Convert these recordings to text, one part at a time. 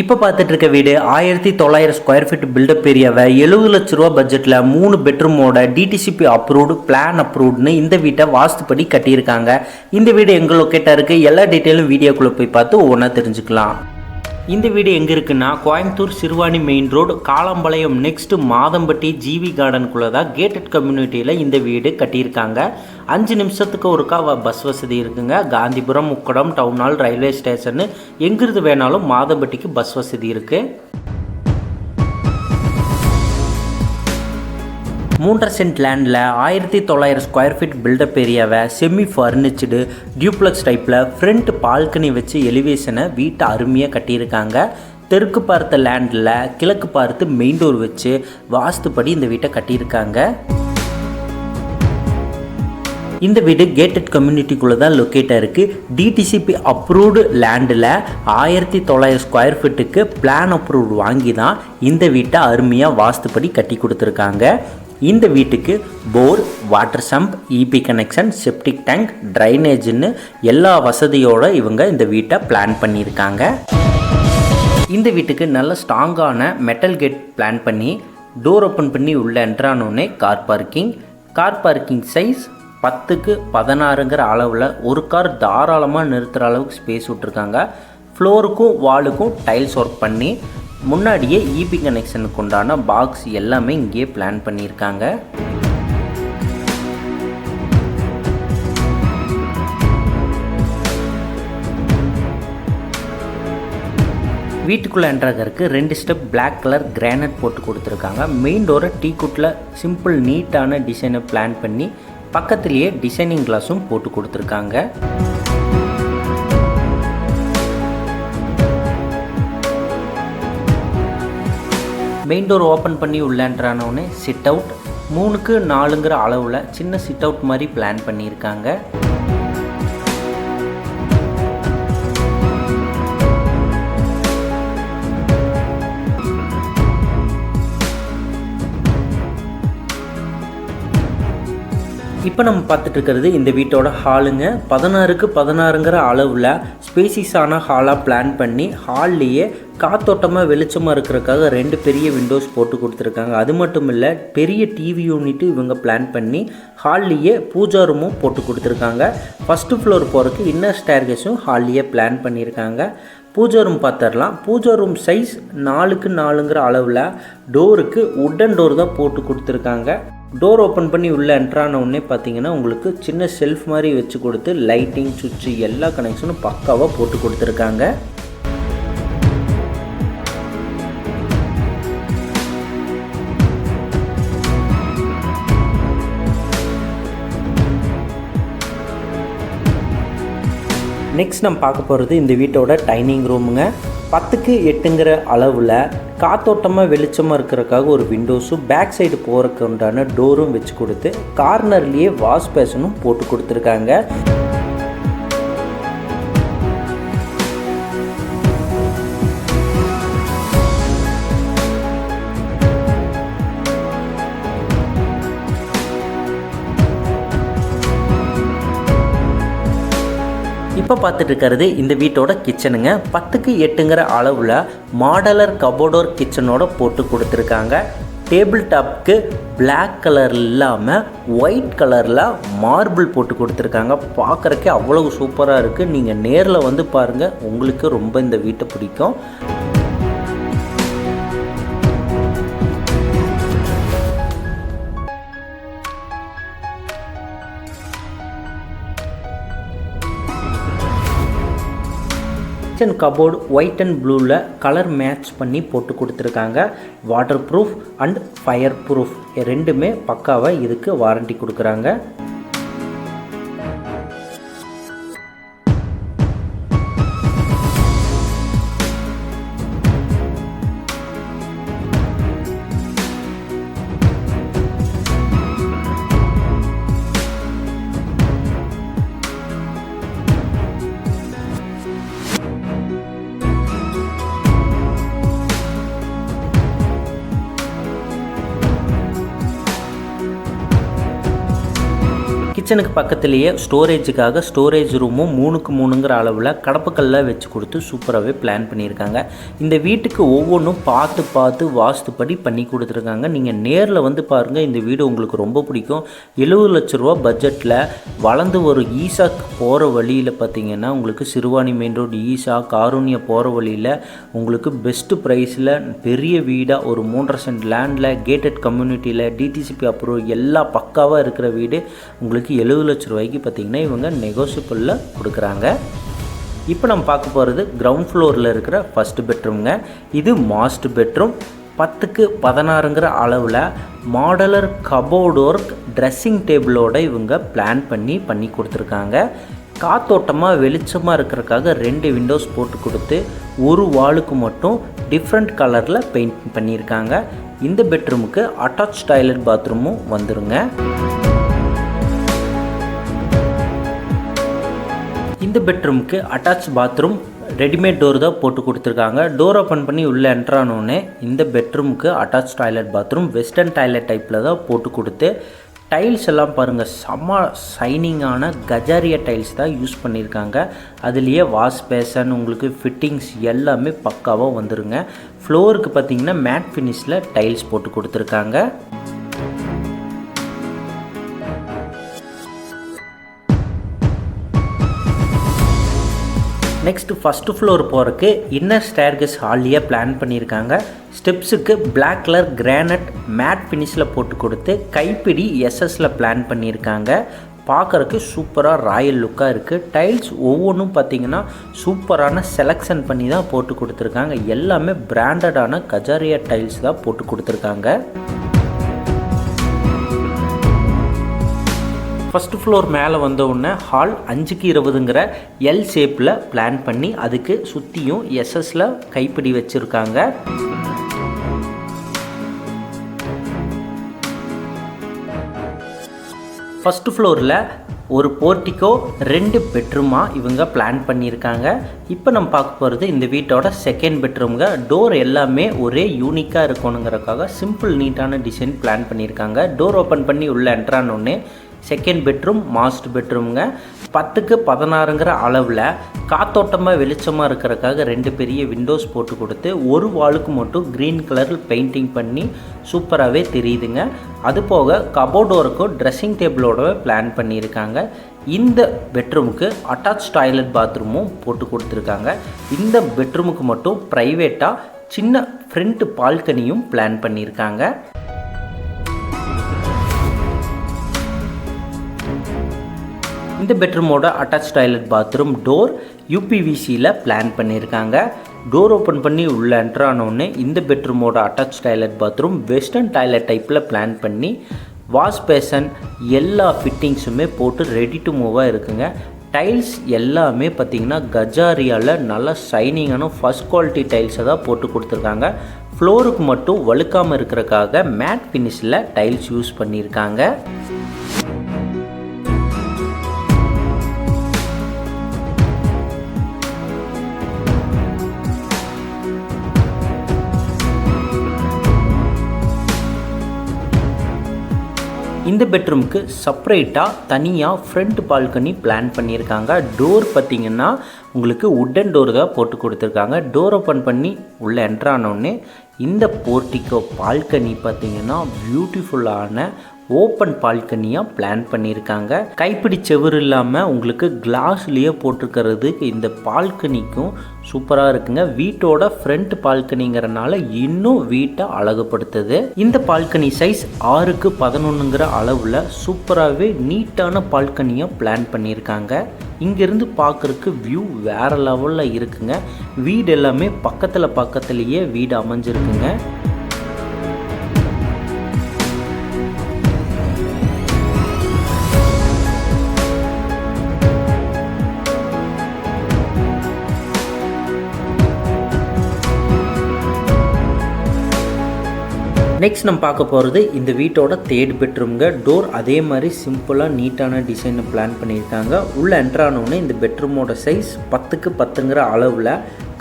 இப்போ பார்த்துட்டு இருக்க வீடு ஆயிரத்தி தொள்ளாயிரம் ஸ்கொயர் ஃபீட் பில்டப் ஏரியாவை எழுபது லட்ச ரூபா பட்ஜெட்டில் மூணு பெட்ரூமோட டிடிசிபி அப்ரூவ்டு பிளான் அப்ரூவ்டுன்னு இந்த வீட்டை வாஸ்துப்படி கட்டியிருக்காங்க. இந்த வீடு எங்கே லொக்கேட்டாக இருக்குது எல்லா டீட்டெயிலும் வீடியோக்குள்ளே போய் பார்த்து ஒவ்வொன்றா தெரிஞ்சுக்கலாம். இந்த வீடு எங்கே இருக்குன்னா Coimbatore Siruvani main road Kalampalayam next Mathampatti GV கார்டனுக்குள்ளே தான் கேட்டட் கம்யூனிட்டியில் இந்த வீடு கட்டியிருக்காங்க. அஞ்சு நிமிஷத்துக்கு ஒருக்கா வ- பஸ் வசதி இருக்குங்க. காந்திபுரம் முக்கடம் டவுன் ஹால் ரயில்வே ஸ்டேஷனு எங்கிருந்து வேணாலும் மாதம்பட்டிக்கு பஸ் வசதி இருக்குது மூன்றரை சென்ட் லேண்டில் ஆயிரத்தி தொள்ளாயிரம் ஸ்கொயர் ஃபீட் பில்டப் ஏரியாவை செமி ஃபர்னிச்சடு டியூப்ளக்ஸ் டைப்பில் ஃப்ரண்ட் பால்கனி வச்சு எலிவேஷனை வீட்டை அருமையாக கட்டியிருக்காங்க. தெற்கு பார்த்த லேண்டில் கிழக்கு பார்த்து மெயின் டோர் வச்சு வாஸ்துப்படி இந்த வீட்டை கட்டியிருக்காங்க. இந்த வீடு கேட்டட் கம்யூனிட்டிக்குள்ளே தான் லொக்கேட்டாக இருக்குது டிடிசிபி அப்ரூவ்டு லேண்டில் ஆயிரத்தி தொள்ளாயிரம் ஸ்கொயர் ஃபீட்டுக்கு பிளான் அப்ரூவ்டு வாங்கி தான் இந்த வீட்டை அருமையாக வாஸ்துப்படி கட்டி கொடுத்துருக்காங்க. இந்த வீட்டுக்கு bore water sump EB connection septic tank ட்ரைனேஜ்னு எல்லா வசதியோடு இவங்க இந்த வீட்டை பிளான் பண்ணியிருக்காங்க. இந்த வீட்டுக்கு நல்ல ஸ்ட்ராங்கான மெட்டல் கேட் பிளான் பண்ணி டோர் ஓப்பன் பண்ணி உள்ள என்ட்ரானோடனே car parking car parking size பத்துக்கு பதினாறுங்கிற அளவில் ஒரு கார் தாராளமாக நிறுத்துகிற அளவுக்கு ஸ்பேஸ் விட்ருக்காங்க ஃப்ளோருக்கும் வாலுக்கும் டைல்ஸ் ஒர்க் பண்ணி முன்னாடியே இபி கனெக்ஷனுக்கு உண்டான பாக்ஸ் எல்லாமே இங்கேயே பிளான் பண்ணியிருக்காங்க. வீட்டுக்குள்ளே என்ட்ராகருக்கு ரெண்டு ஸ்டெப் பிளாக் கலர் கிரானைட் போட்டு கொடுத்துருக்காங்க. மெயின் டோரை டீ குட்டில் சிம்பிள் நீட்டான டிசைனை பிளான் பண்ணி பக்கத்துலேயே டிசைனிங் கிளாஸும் போட்டு கொடுத்துருக்காங்க. மெயின் டோர் ஓப்பன் பண்ணி உள்ளேன்றானோடனே சிட் அவுட் மூணுக்கு நாலுங்கிற அளவில் சின்ன சிட் அவுட் மாதிரி பிளான் பண்ணியிருக்காங்க. இப்போ நம்ம பார்த்துட்டு இருக்கிறது இந்த வீட்டோட ஹாலுங்க பதினாறுக்கு பதினாறுங்கிற அளவில் ஸ்பேசிஸான ஹாலாக பிளான் பண்ணி ஹால்லையே காத்தோட்டமாக வெளிச்சமாக இருக்கிறதுக்காக ரெண்டு பெரிய விண்டோஸ் போட்டு கொடுத்துருக்காங்க. அது மட்டும் இல்லை பெரிய டிவி யூனிட்டு இவங்க பிளான் பண்ணி ஹால்லேயே பூஜா ரூமும் போட்டு கொடுத்துருக்காங்க. ஃபஸ்ட்டு ஃப்ளோர் போகிறதுக்கு இன்னர் ஸ்டேர்கேஸும் ஹால்லேயே பிளான் பண்ணியிருக்காங்க. பூஜா ரூம் பார்த்துடலாம். பூஜா ரூம் சைஸ் நாலுக்கு நாலுங்கிற அளவில் டோருக்கு உட்டன் டோர் தான் போட்டு கொடுத்துருக்காங்க. டோர் ஓப்பன் பண்ணி உள்ளே என்ட்ரான உடனே பார்த்தீங்கன்னா உங்களுக்கு சின்ன செல்ஃப் மாதிரி வச்சு கொடுத்து லைட்டிங் சுவிட்சு எல்லா கனெக்ஷனும் பக்காவாக போட்டு கொடுத்துருக்காங்க. நெக்ஸ்ட் நம்ம பார்க்க போகிறது இந்த வீட்டோட டைனிங் ரூமுங்க பத்துக்கு எட்டுங்கிற அளவில் காத்தோட்டமாக வெளிச்சமாக இருக்கிறக்காக ஒரு விண்டோஸும் பேக் சைடு போகிறக்கு உண்டான டோரும் வச்சு கொடுத்து கார்னர்லேயே வாஷ் பேஷனும் போட்டு கொடுத்துருக்காங்க. இப்போ பார்த்துட்டு இருக்கிறது இந்த வீட்டோட கிச்சனுங்க பத்துக்கு எட்டுங்கிற அளவில் மாடலர் கபோர்டோர் கிச்சனோட போட்டு கொடுத்துருக்காங்க. டேபிள் டாப்க்கு பிளாக் கலர் இல்லாமல் ஒயிட் கலரில் மார்பிள் போட்டு கொடுத்துருக்காங்க. பார்க்குறக்கே அவ்வளோ சூப்பராக இருக்குது நீங்கள் நேரில் வந்து பாருங்கள் உங்களுக்கு ரொம்ப இந்த வீட்டை பிடிக்கும். கிச்சன் கபோர்டு ஒயிட் அண்ட் ப்ளூவில் கலர் மேட்ச் பண்ணி போட்டு கொடுத்துருக்காங்க. Waterproof and fireproof ரெண்டுமே பக்காவாக இதுக்கு வாரண்டி கொடுக்குறாங்க. கிச்சனுக்கு பக்கத்துலேயே ஸ்டோரேஜுக்காக ஸ்டோரேஜ் ரூமும் மூணுக்கு மூணுங்கிற அளவில் கடப்புக்கல்ல வச்சு கொடுத்து சூப்பராகவே பிளான் பண்ணியிருக்காங்க. இந்த வீட்டுக்கு ஒவ்வொன்றும் பார்த்து பார்த்து வாஸ்துப்படி பண்ணி கொடுத்துருக்காங்க. நீங்கள் நேரில் வந்து பாருங்கள் இந்த வீடு உங்களுக்கு ரொம்ப பிடிக்கும். எழுபது லட்ச ரூபா பட்ஜெட்டில் வளர்ந்து வரும் ஈசாக்கு போகிற வழியில் பார்த்தீங்கன்னா உங்களுக்கு சிறுவாணி மெயின் ரோடு ஈசா காரூனியா போகிற வழியில் உங்களுக்கு பெஸ்ட்டு ப்ரைஸில் பெரிய வீடாக ஒரு மூன்றரை சென்ட் லேண்டில் கேட்டட் கம்யூனிட்டியில் டிடிசிபி அப்ரூவ் எல்லா பக்காவாக இருக்கிற வீடு உங்களுக்கு எழுபது லட்ச ரூபாய்க்கு பார்த்தீங்கன்னா இவங்க நெகோசியபிளில் கொடுக்குறாங்க. இப்போ நம்ம பார்க்க போகிறது கிரவுண்ட் ஃப்ளோரில் இருக்கிற ஃபஸ்ட்டு பெட்ரூம்ங்க இது மாஸ்ட் பெட்ரூம் பத்துக்கு பதினாறுங்கிற அளவில் மாடலர் கபோர்டு ஒர்க் ட்ரெஸ்ஸிங் டேபிளோட இவங்க பிளான் பண்ணி பண்ணி கொடுத்துருக்காங்க. காத்தோட்டமாக வெளிச்சமாக இருக்கிறக்காக ரெண்டு விண்டோஸ் போட்டு கொடுத்து ஒரு வாலுக்கு மட்டும் டிஃப்ரெண்ட் கலரில் பெயிண்ட் பண்ணியிருக்காங்க. இந்த பெட்ரூமுக்கு அட்டாச் டாய்லெட் பாத்ரூமும் வந்துருங்க. இந்த பெட்ரூமுக்கு அட்டாச் பாத்ரூம் ரெடிமேட் டோர் தான் போட்டு கொடுத்துருக்காங்க. டோர் ஓப்பன் பண்ணி உள்ளே என்ட்ரானோடனே இந்த பெட்ரூமுக்கு attach toilet bathroom western toilet டைப்பில் தான் போட்டு கொடுத்து டைல்ஸ் எல்லாம் பாருங்கள் செம்ம ஷைனிங்கான கஜாரியா டைல்ஸ் தான் யூஸ் பண்ணியிருக்காங்க அதுலேயே வாஷ் பேசன் உங்களுக்கு ஃபிட்டிங்ஸ் எல்லாமே பக்காவாக வந்துருங்க. ஃப்ளோருக்கு பார்த்தீங்கன்னா மேட் ஃபினிஷில் டைல்ஸ் போட்டு கொடுத்துருக்காங்க. நெக்ஸ்ட்டு ஃபஸ்ட்டு ஃப்ளோர் போகிறக்கு இன்னர் ஸ்டேர்கஸ் ஹாலியே பிளான் பண்ணியிருக்காங்க. ஸ்டெப்ஸுக்கு பிளாக் கலர் கிரானட் மேட் ஃபினிஷில் போட்டு கொடுத்து கைப்பிடி எஸ்எஸில் பிளான் பண்ணியிருக்காங்க. பார்க்குறக்கு சூப்பராக ராயல் லுக்காக இருக்குது டைல்ஸ் ஒவ்வொன்றும் பார்த்தீங்கன்னா சூப்பரான செலெக்ஷன் பண்ணி தான் போட்டு கொடுத்துருக்காங்க. எல்லாமே பிராண்டடான கஜாரியா டைல்ஸ் தான் போட்டு கொடுத்துருக்காங்க. ஃபஸ்ட் ஃப்ளோர் மேலே வந்த உடனே ஹால் அஞ்சுக்கு இருபதுங்கிற எல் ஷேப்பில் பிளான் பண்ணி அதுக்கு சுற்றியும் எஸ்எஸில் கைப்பிடி வச்சுருக்காங்க. ஃபஸ்ட்டு ஃப்ளோரில் ஒரு போர்ட்டிக்கோ ரெண்டு பெட்ரூமாக இவங்க பிளான் பண்ணியிருக்காங்க. இப்போ நம்ம பார்க்க போகிறது இந்த வீட்டோட செகண்ட் பெட்ரூம்ங்க டோர் எல்லாமே ஒரே யூனிக்காக இருக்கணுங்கிறக்காக சிம்பிள் நீட்டான டிசைன் பிளான் பண்ணியிருக்காங்க. டோர் ஓப்பன் பண்ணி உள்ளே என்ட்ரானோடனே செகண்ட் பெட்ரூம் மாஸ்டர் பெட்ரூம்ங்க பத்துக்கு பதினாறுங்கிற அளவில் காத்தோட்டமாக வெளிச்சமாக இருக்கிறக்காக ரெண்டு பெரிய விண்டோஸ் போட்டு கொடுத்து ஒரு வாளுக்கு மட்டும் க்ரீன் கலர் பெயிண்டிங் பண்ணி சூப்பராகவே தெரியுதுங்க. அது போக கபோர்டோருக்கும் ட்ரெஸ்ஸிங் டேபிளோட பிளான் பண்ணியிருக்காங்க. இந்த பெட்ரூமுக்கு அட்டாச் டாய்லெட் பாத்ரூமும் போட்டு கொடுத்துருக்காங்க. இந்த பெட்ரூமுக்கு மட்டும் ப்ரைவேட்டாக சின்ன ஃப்ரண்ட் பால்கனியும் பிளான் பண்ணியிருக்காங்க. இந்த பெட்ரூமோட அட்டாச் டாய்லெட் பாத்ரூம் டோர் யூபிவிசியில் பிளான் பண்ணியிருக்காங்க. டோர் ஓப்பன் பண்ணி உள்ளே என்ட்ரானோடனே இந்த பெட்ரூமோட attach toilet bathroom western toilet டைப்பில் பிளான் பண்ணி வாஷ் பேசன் எல்லா ஃபிட்டிங்ஸுமே போட்டு ரெடி டு மூவாக இருக்குங்க. டைல்ஸ் எல்லாமே பார்த்தீங்கன்னா கஜாரியாவில் நல்லா ஷைனிங்கான ஃபஸ்ட் குவாலிட்டி டைல்ஸை தான் போட்டு கொடுத்துருக்காங்க. ஃப்ளோருக்கு மட்டும் வழுக்காமல் இருக்கிறக்காக மேட் ஃபினிஷில் டைல்ஸ் யூஸ் பண்ணியிருக்காங்க. இந்த பெட்ரூமுக்கு செப்பரேட்டாக தனியாக ஃப்ரண்ட் பால்கனி பிளான் பண்ணியிருக்காங்க. டோர் பார்த்திங்கன்னா உங்களுக்கு உட்டன் டோர் தான் போட்டு கொடுத்துருக்காங்க. டோர் ஓப்பன் பண்ணி உள்ளே என்ட்ரானோடனே இந்த போர்ட்டிக்கோ பால்கனி பார்த்திங்கன்னா பியூட்டிஃபுல்லான ஓப்பன் பால்கனியாக பிளான் பண்ணியிருக்காங்க. கைப்பிடி செவரு இல்லாமல் உங்களுக்கு கிளாஸ்லேயே போட்டிருக்கிறது. இந்த பால்கனிக்கும் சூப்பராக இருக்குங்க. வீட்டோட ஃப்ரண்ட் பால்கனிங்கிறனால இன்னும் வீட்டை அழகுபடுத்துது. இந்த பால்கனி சைஸ் ஆறுக்கு பதினொன்றுங்கிற அளவில் சூப்பராகவே நீட்டான பால்கனியாக பிளான் பண்ணியிருக்காங்க. இங்கேருந்து பார்க்குறக்கு வியூ வேறு லெவலில் இருக்குங்க. வீடு எல்லாமே பக்கத்தில் பக்கத்துலேயே வீடு அமைஞ்சிருக்குங்க. நெக்ஸ்ட் நம்ம பார்க்க போகிறது இந்த வீட்டோட தேர்ட் பெட்ரூம்ங்க டோர் அதே மாதிரி சிம்பிளாக நீட்டான டிசைனை பிளான் பண்ணியிருக்காங்க. உள்ளே என்ட்ரானோடனே இந்த பெட்ரூமோட சைஸ் பத்துக்கு பத்துங்கிற அளவில்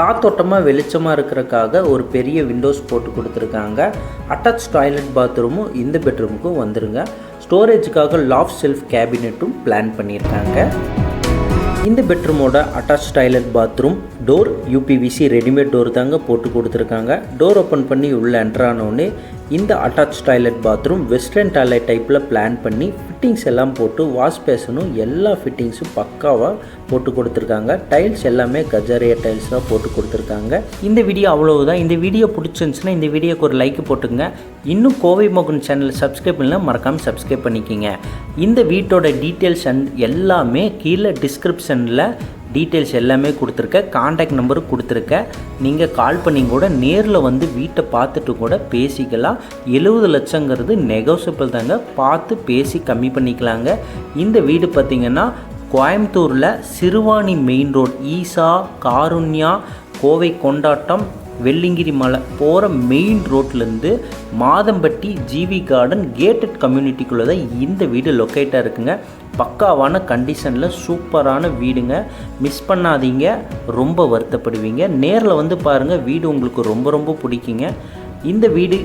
காத்தோட்டமாக வெளிச்சமாக இருக்கிறக்காக ஒரு பெரிய விண்டோஸ் போட்டு கொடுத்துருக்காங்க. அட்டாச் டாய்லெட் பாத்ரூமும் இந்த பெட்ரூமுக்கும் வந்துருங்க. ஸ்டோரேஜுக்காக லாஃப் செல்ஃப் கேபினெட்டும் பிளான் பண்ணியிருக்காங்க. இந்த பெட்ரூமோட attach toilet bathroom door UPVC readymade door தாங்க போட்டு கொடுத்துருக்காங்க. டோர் ஓப்பன் பண்ணி உள்ளே என்ட்ரானோடனே இந்த attach toilet bathroom western toilet டைப்பில் பிளான் பண்ணி ஃபிட்டிங்ஸ் எல்லாம் போட்டு வாஷ் பேசணும் எல்லா ஃபிட்டிங்ஸும் பக்காவாக போட்டு கொடுத்துருக்காங்க. டைல்ஸ் எல்லாமே கஜாரியா டைல்ஸ் தான் போட்டு கொடுத்துருக்காங்க. இந்த வீடியோ அவ்வளவுதான். இந்த வீடியோ பிடிச்சிருந்துச்சுன்னா இந்த வீடியோக்கு ஒரு லைக் போட்டுங்க இன்னும் கோவை மோகன் சேனல் சப்ஸ்கிரைப் பண்ணலாம் மறக்காமல் சப்ஸ்கிரைப் பண்ணிக்கிங்க. இந்த வீட்டோட டீட்டெயில்ஸ் அண்ட் எல்லாமே கீழே டிஸ்கிரிப்ஷனில் டீட்டெயில்ஸ் எல்லாமே கொடுத்துருக்கேன் காண்டாக்ட் நம்பரும் கொடுத்துருக்கேன் நீங்கள் கால் பண்ணி கூட நேரில் வந்து வீட்டை பார்த்துட்டு கூட பேசிக்கலாம். எழுபது லட்சங்கிறது நெகோசியபிள் தாங்க. பார்த்து பேசி கம்மி பண்ணிக்கலாங்க. இந்த வீடு பார்த்திங்கன்னா கோயம்புத்தூரில் சிறுவாணி மெயின் ரோட் ஈசா காருண்யா கோவை கொண்டாட்டம் வெள்ளிங்கிரி மலை போகிற மெயின் ரோட்லேருந்து மாதம்பட்டி ஜிவி கார்டன் கேட்டட் கம்யூனிட்டிக்குள்ளே தான் இந்த வீடு லொக்கேட்டாக இருக்குங்க. பக்காவான கண்டிஷனில் சூப்பரான வீடுங்க. மிஸ் பண்ணாதீங்க ரொம்ப வருத்தப்படுவீங்க. நேரில் வந்து பாருங்கள் வீடு உங்களுக்கு ரொம்ப ரொம்ப பிடிக்குங்க. இந்த வீடு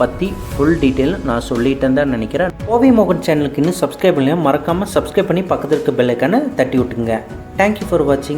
பற்றி ஃபுல் டீட்டெயில் நான் சொல்லிட்டேன் தான் நினைக்கிறேன். ஓவி மோகன் சேனலுக்கு இன்னும் சப்ஸ்கிரைப் பண்ணலையா மறக்காமல் சப்ஸ்கிரைப் பண்ணி பக்கத்தில் இருக்க பெல்லைக்கான தட்டி விட்டுங்க தேங்க்யூ ஃபார் வாட்சிங்